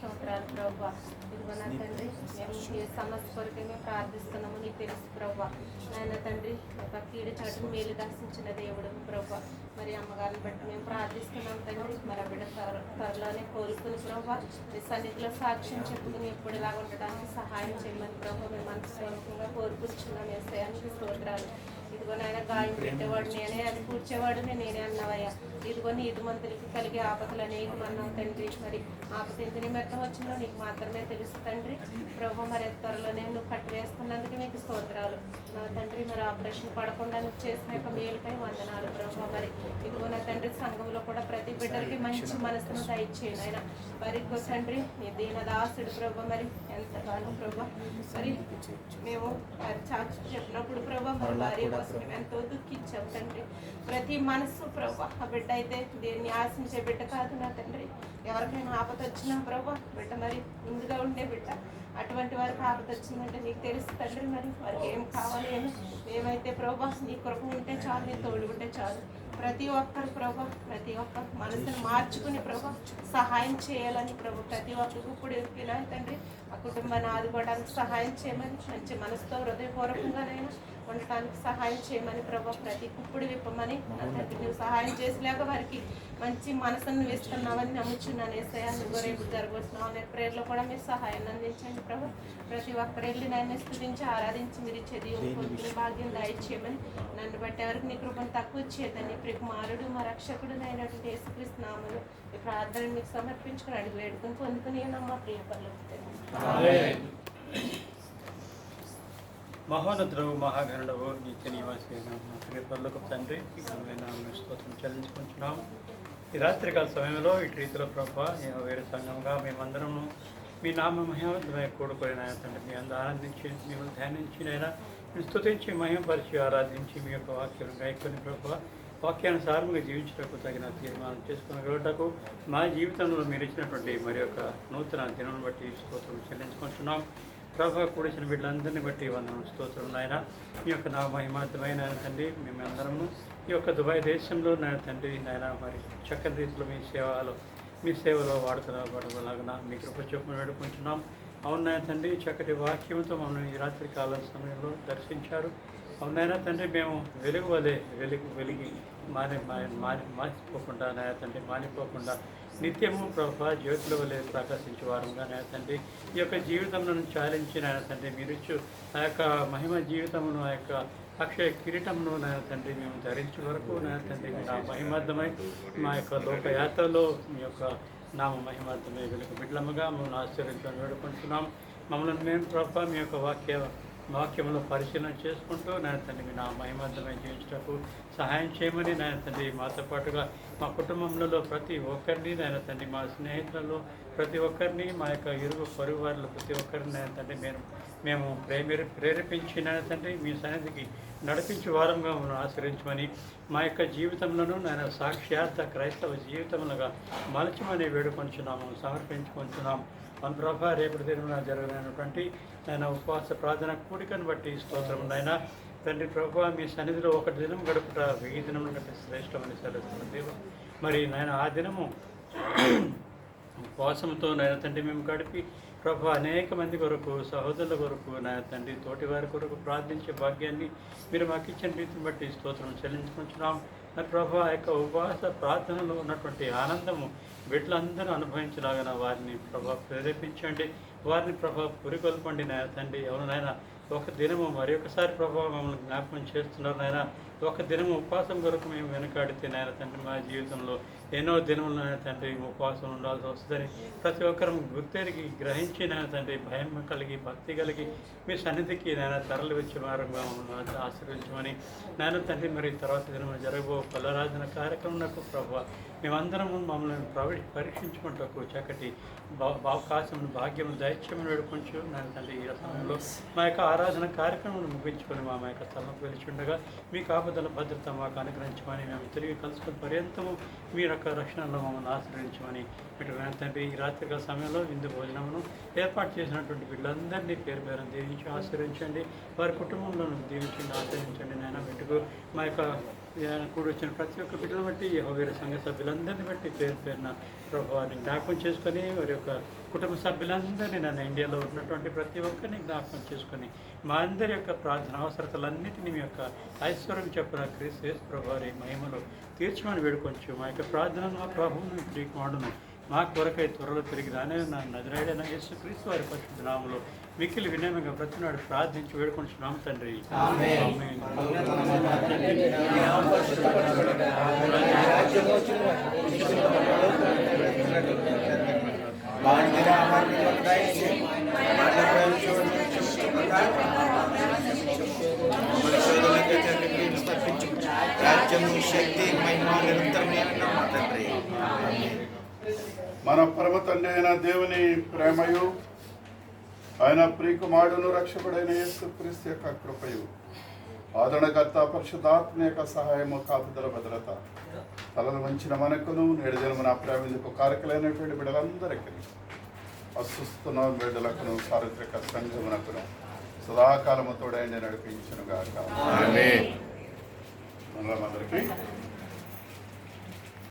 స్తోత్రాలు ప్రభా. ఇదిగో నా తండ్రి మేము ఈ సమస్య కొరకే మేము ప్రార్థిస్తున్నాము నీకు తెలుసు ప్రభా. నాయన తండ్రి ఒక కీడు చాటును మేలు దర్శించిన దేవుడు ప్రభా. మరి అమ్మగారిని బట్టి మేము ప్రార్థిస్తున్నాం తండ్రి. మరి బిడ్డ త్వర- త్వరలోనే కోలుకుని ప్రభా మీ సన్నిధిలో సాక్ష్యం చెప్పుకుని ఎప్పుడులా ఉండడానికి సహాయం చేయమని ప్రభా మేము మనస్ఫూర్తిగా కోరుకుంటున్నాం వేసేయానికి స్తోత్రాలు. ఇదిగో నాయన గాయం పెట్టేవాడు నేనే అది కూర్చేవాడు నేనే అన్నవయ్యా. ఇదిగో నీతి మంతులకి కలిగే ఆపదలు అనేక అన్నావు తండ్రి. మరి ఆపద ఎంత నిమిత్తం వచ్చిందో నీకు మాత్రమే తెలుసు తండ్రి. ప్రభు మరి త్వరలోనే నువ్వు కట్టివేస్తున్నందుకు నీకు స్తోత్రాలు నా తండ్రి మరి ఆపరేషన్ పడకుండా నువ్వు చేసిన యొక్క మేలుపై వందనాలు ప్రభు మరి ఇదిగో నా తండ్రి సంఘంలో కూడా ప్రతి బిడ్డలకి మంచి మనసును దయచేయను ఆయన మరి తండ్రి నీ దీనదాసుడు ప్రభు మరి ఎంతగానో ప్రభు మరి మేము సాక్షి చెప్పినప్పుడు ప్రభా మరి భార్య కోసం ఎంతో దుఃఖించాం తండ్రి. ప్రతి మనసు ప్రభా ఆ బిడ్డ అయితే దేన్ని ఆశించే బిడ్డ కాదు నా తండ్రి. ఎవరికైనా ఆపద వచ్చినా ప్రభా బిడ్డ మరి ముందుగా ఉండే బిడ్డ. అటువంటి వారికి ఆపద వచ్చిందంటే నీకు తెలుసు తండ్రి మరి. వారికి ఏం కావాలి అని ఏమైతే ప్రభా నీ కృప ఉంటే చాలు నీ తోడు ఉంటే చాలు. ప్రతి ఒక్కరు ప్రభా ప్రతి ఒక్క మనసును మార్చుకుని ప్రభా సహాయం చేయాలని ప్రభు ప్రతి ఒక్కరికి ఇప్పుడు వినాలి తండ్రి. ఆ కుటుంబాన్ని ఆదుకోవడానికి సహాయం చేయమని మంచి మనసుతో హృదయపూర్వకంగానైనా ఉండటానికి సహాయం చేయమని ప్రభా ప్రతి కుప్పుడు విప్పమని తండ్రి నువ్వు సహాయం చేసలేక వారికి మంచి మనసును వేస్తున్నావని నమ్ముచున్నాను. ఏసయ్యా నువ్వు రేపు జరగొస్తున్నావు అనే ప్రేయర్లో కూడా మీరు సహాయాన్ని అందించండి ప్రభు. ప్రతి ఒక్కరు వెళ్ళి నన్ను స్థుతించి ఆరాధించి మీరు ఇచ్చేది పొందిన భాగ్యం దయచేయమని నన్ను బట్టి ఎవరికి నీ కృపను తక్కువ చేయదని ప్రికుమారుడు మా రక్షకుడు అయినటువంటి యేసుక్రీస్తున్నామను ఈ ప్రార్థన మీకు సమర్పించుకుని అడిగి వేడుకుని పొందుకుని నా ప్రియ పనులు మహోన్నతుడు మహాగణుడవు నిత్య నివాసైన మా తండ్రి ఈ స్తోత్రం చెల్లించుకుంటున్నాం. ఈ రాత్రికాల సమయంలో ఇటు రీతిలో ప్రభా వేరే సంఘంగా మేమందరము మీ నామ మహిమై కూడుకొని తండ్రి మీ అందరూ ఆనందించి మిమ్మల్ని ధ్యానించినైనా మీరు స్తుతించి మహిమపరిచి ఆరాధించి మీ యొక్క వాక్యం గాయకుని ప్రభావ వాక్యానుసారంగా జీవించటకు తగిన తీర్మానం చేసుకునగలటకు మా జీవితంలో మీరు ఇచ్చినటువంటి మరి యొక్క నూతన దినం బట్టి స్తోత్రం చెల్లించుకుంటున్నాం. ప్రభా కూడిచిన వీళ్ళందరినీ బట్టి వందనం స్తోత్రం నాయన. మీ యొక్క నా మహిమార్థమైన తండ్రి మేమందరము ఈ యొక్క దుబాయ్ దేశంలో నాయన తండ్రి నాయన మరి చక్కని రీతిలో మీ సేవలో మీ సేవలో వాడుతున్నలాగా మీ కృప చొప్పున వేడుకుంటున్నాం. అవును నాయన తండ్రి చక్కటి వాక్యంతో మమ్మల్ని ఈ రాత్రి కాలం సమయంలో దర్శించారు. అవునైనా తండ్రి మేము వెలుగు వలె వెలుగు వెలిగి మాని మాని మార్చిపోకుండా నాయ తండ్రి మానిపోకుండా నిత్యము ప్రభా జ్యోతుల వలె ప్రకాశించే వారంగా నాయ తండ్రి. ఈ యొక్క జీవితంలో చాలించి నాయన తండ్రి మీరు ఆ యొక్క మహిమ జీవితమును ఆ యొక్క అక్షయ కిరీటమును నాయన తండ్రి మేము ధరించే వరకు నా తండ్రి నా మహిమార్థమై మా యొక్క లోకయాత్రలో మీ యొక్క నామ మహిమార్థమై వెలుగు బిడ్లముగా మమ్మల్ని ఆశ్చర్యించడం వేడుకుంటున్నాం. మమ్మల్ని మేము ప్రభా మీ యొక్క వాక్య వాక్యంలో పరిశీలన చేసుకుంటూ నా తండ్రి నా మహిమార్థమై జీవించటకు సహాయం చేయమని నాయన తండ్రి మాతో పాటుగా మా కుటుంబంలో ప్రతి ఒక్కరిని నాయన తండ్రి మా స్నేహితులలో ప్రతి ఒక్కరిని మా యొక్క ఇరుగు పొరుగు వారిలో ప్రతి ఒక్కరిని తండ్రి మేము మేము ప్రేమి ప్రేరేపించిన తండ్రి మీ సన్నిధికి నడిపించి వారంగా మమ్మల్ని ఆశ్రయించమని మా యొక్క జీవితంలోనూ నాయన సాక్షాత్ క్రైస్తవ జీవితములుగా మలచమని వేడుకొంచున్నాము సమర్పించుకొంచున్నాము. మన ప్రభ రేపటి తిరుమల జరగనటువంటి ఆయన ఉపవాస ప్రార్థన కూడికను బట్టి స్తోత్రం నాయన. తండ్రి ప్రభా మీ సన్నిధిలో ఒక దినం గడుపుట వెయ్యి దినం కంటే శ్రేష్టమని సెలవుతున్న దేవ. మరి నాయన ఆ దినము ఉపవాసంతో నాయన తండ్రి మేము గడిపి ప్రభు అనేక మంది కొరకు సహోదరుల కొరకు నాయన తండ్రి తోటి వారి కొరకు ప్రార్థించే భాగ్యాన్ని మీరు మాకు ఇచ్చిన రీతిని బట్టి స్తోత్రం చెల్లించుకుంటున్నాం. మరి ప్రభు ఆ యొక్క ఉపవాస ప్రార్థనలో ఉన్నటువంటి ఆనందము వీటిలందరూ అనుభవించలాగా వారిని ప్రభా ప్రేరేపించండి. వారిని ప్రభా పురికొల్పండి నాయన తండ్రి. ఎవరినైనా ఒక దినము మరి ఒకసారి ప్రభావ మమ్మల్ని జ్ఞాపకం చేస్తున్నారు నాయన. ఒక దినము ఉపవాసం కొరకు మేము వెనుకాడితే నాయన తండ్రి మా జీవితంలో ఎన్నో దినములు తండ్రి ఉపవాసం ఉండాల్సి వస్తుందని ప్రతి ఒక్కరం గుర్తెరిగి గ్రహించి నాయన తండ్రి భయం కలిగి భక్తి కలిగి మీ సన్నిధికి నాయన తరలి వచ్చే వారంగా మమ్మల్ని ఆశీర్వించమని నాయన తండ్రి మరి తర్వాత దినం జరగబో పల్లరాజన కార్యక్రమంకు ప్రభావ మేమందరము మమ్మల్ని ప్రవేశ పరీక్షించుకుంటకు చక్కటి అవకాశం భాగ్యం దైత్యమును వేడుకొంచు నాయన తండ్రి ఈ సమయంలో మా యొక్క ఆరాధన కార్యక్రమం ముగించుకొని మా యొక్క స్థలంకు వెలిచుండగా మీ కాపుదల భద్రత మాకు అనుగ్రహించమని మేము తిరిగి కలుసుకుని పర్యంతము మీ యొక్క రక్షణలో మమ్మల్ని ఆశ్రయించమని ఇటు తండ్రి ఈ రాత్రికాల సమయంలో విందు భోజనమును ఏర్పాటు చేసినటువంటి వీళ్ళందరినీ పేరు పేరు దీవించి ఆశ్రయించండి. వారి కుటుంబంలో దీవించండి ఆశ్రయించండి నాయన. వీటికు మా యొక్క కూడా వచ్చిన ప్రతి ఒక్క బిడ్డను బట్టి యెహోవా సంఘ సభ్యులందరినీ బట్టి పేరు పేరున ప్రభావాన్ని జ్ఞాపకం చేసుకొని వారి యొక్క కుటుంబ సభ్యులందరినీ నన్ను ఇండియాలో ఉన్నటువంటి ప్రతి ఒక్కరిని జ్ఞాపకం చేసుకొని మా అందరి యొక్క ప్రార్థన అవసరతలన్నింటినీ మీ యొక్క ఐశ్వర్యం చెప్పిన క్రీస్తు యేసు ప్రభావారి మహిమలో తీర్చమని వేడుకొంచు మా యొక్క ప్రార్థన మా ప్రభువును ప్రియకుమారుడును మా కొరకై త్వరలో తిరిగి రానే నా నదిరాడైన యేసు క్రీస్తు వారి పరిశుద్ధ నామములో మిక్కిలి వినయంగా ప్రతినాడు ప్రార్థించి వేడుకుంటున్నాము తండ్రి. రాజ్యము శక్తి మహిమ తండ్రి. మన పరమ తండ్రి అయిన దేవుని ప్రేమయు ఆయన ప్రియకుమారుడును రక్షకుడైన యేసు క్రీస్తు యొక్క కృపయు. ఆదరణకర్త పరిశుద్ధాత్మ యొక్క సహాయము కాపుదల భద్రత తలలు వంచిన మనకును నేడు దినమున ప్రేమించుకు కారకులైనటువంటి బిడ్డలందరికీ అస్వస్తున్న బిడ్డలకును చారిత్రక సంఘమునకును సదాకాలము తోడైండి నడిపించును గాక మనలందరికీ